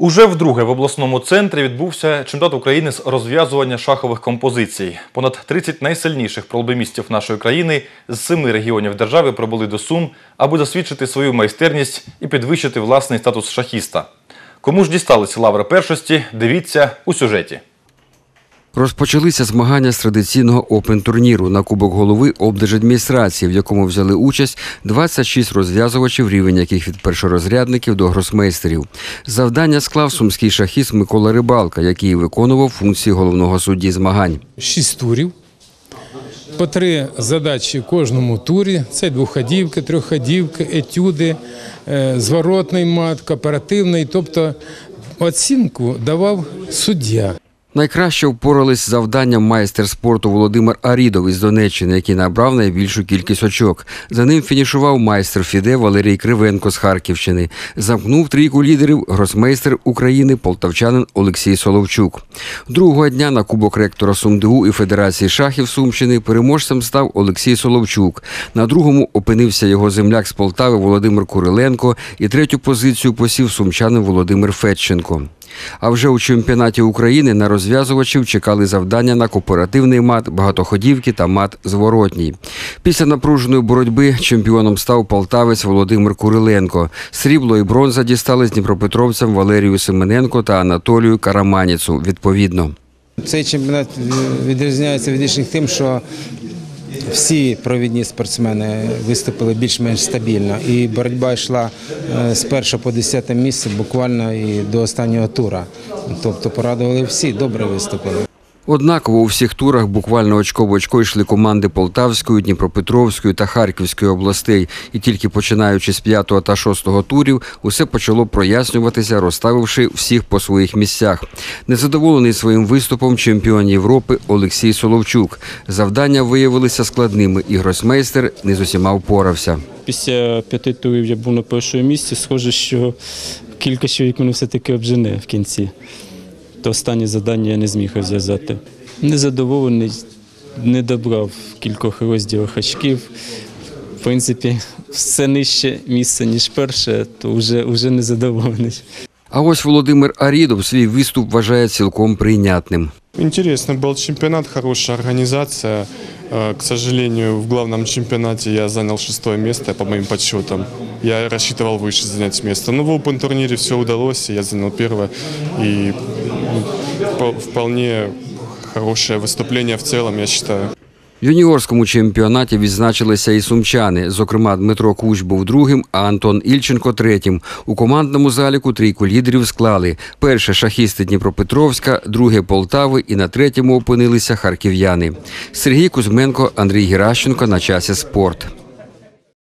Уже вдруге в обласному центрі відбувся чемпіонат України з розв'язування шахових композицій. Понад 30 найсильніших проблемістів нашої країни з семи регіонів держави прибули до Сум, аби засвідчити свою майстерність і підвищити власний статус шахіста. Кому ж дісталися лаври першості, дивіться у сюжеті. Розпочалися змагання з традиційного опен-турніру на Кубок голови облдержадміністрації, в якому взяли участь 26 розв'язувачів, рівень яких від першорозрядників до гросмейстерів. Завдання склав сумський шахіст Микола Рибалка, який виконував функції головного судді змагань. шість турів. По три задачі в кожному турі. Це двоходівки, трьохходівки, етюди, е, зворотний мат, кооперативний. Тобто оцінку давав суддя. Найкраще впорались з завданням майстер спорту Володимир Арідов із Донеччини, який набрав найбільшу кількість очок. За ним фінішував майстер Фіде Валерій Кривенко з Харківщини. Замкнув трійку лідерів гросмейстер України полтавчанин Олексій Соловчук. Другого дня на Кубок ректора СумДУ і Федерації шахів Сумщини переможцем став Олексій Соловчук. На другому опинився його земляк з Полтави Володимир Куриленко і третю позицію посів сумчанин Володимир Федченко. А вже у чемпіонаті України на розв'язувачів чекали завдання на кооперативний мат, багатоходівки та мат зворотній. Після напруженої боротьби чемпіоном став полтавець Володимир Куриленко. Срібло і бронза дістались дніпропетровцям Валерію Семененко та Анатолію Караманіцу відповідно. Цей чемпіонат відрізняється від інших тим, що всі провідні спортсмени виступили більш-менш стабільно, і боротьба йшла е, з першого по десяте місце буквально і до останнього тура. Тобто порадували всі, добре виступили. Однаково у всіх турах буквально очко в очко йшли команди Полтавської, Дніпропетровської та Харківської областей. І тільки починаючи з п'ятого та шостого турів, усе почало прояснюватися, розставивши всіх по своїх місцях. Незадоволений своїм виступом чемпіон Європи Олексій Соловчук. Завдання виявилися складними, і гросмейстер не з усіма впорався. Після п'яти турів я був на першому місці. Схоже, що кілька чоловік мене все-таки обжене в кінці То останнє завдання я не зміг розв'язати. Незадоволений, не добрав в кількох розділах очків. В принципі, все нижче місце, ніж перше, то вже, вже незадоволений. А ось Володимир Арідов свій виступ вважає цілком прийнятним. Интересный был чемпионат, хорошая организация. Э, К сожалению, в главном чемпионате я занял шестое место по моим подсчетам. Я рассчитывал выше занять место. Но в Open турнире все удалось, и я занял первое. И ну, по- вполне хорошее выступление в целом, я считаю. В юніорському чемпіонаті відзначилися і сумчани. Зокрема, Дмитро Куч був другим, а Антон Ільченко третім. У командному заліку трійку лідерів склали. Перше шахісти Дніпропетровська, друге Полтави і на третьому опинилися харків'яни. Сергій Кузьменко, Андрій Геращенко на часі спорт.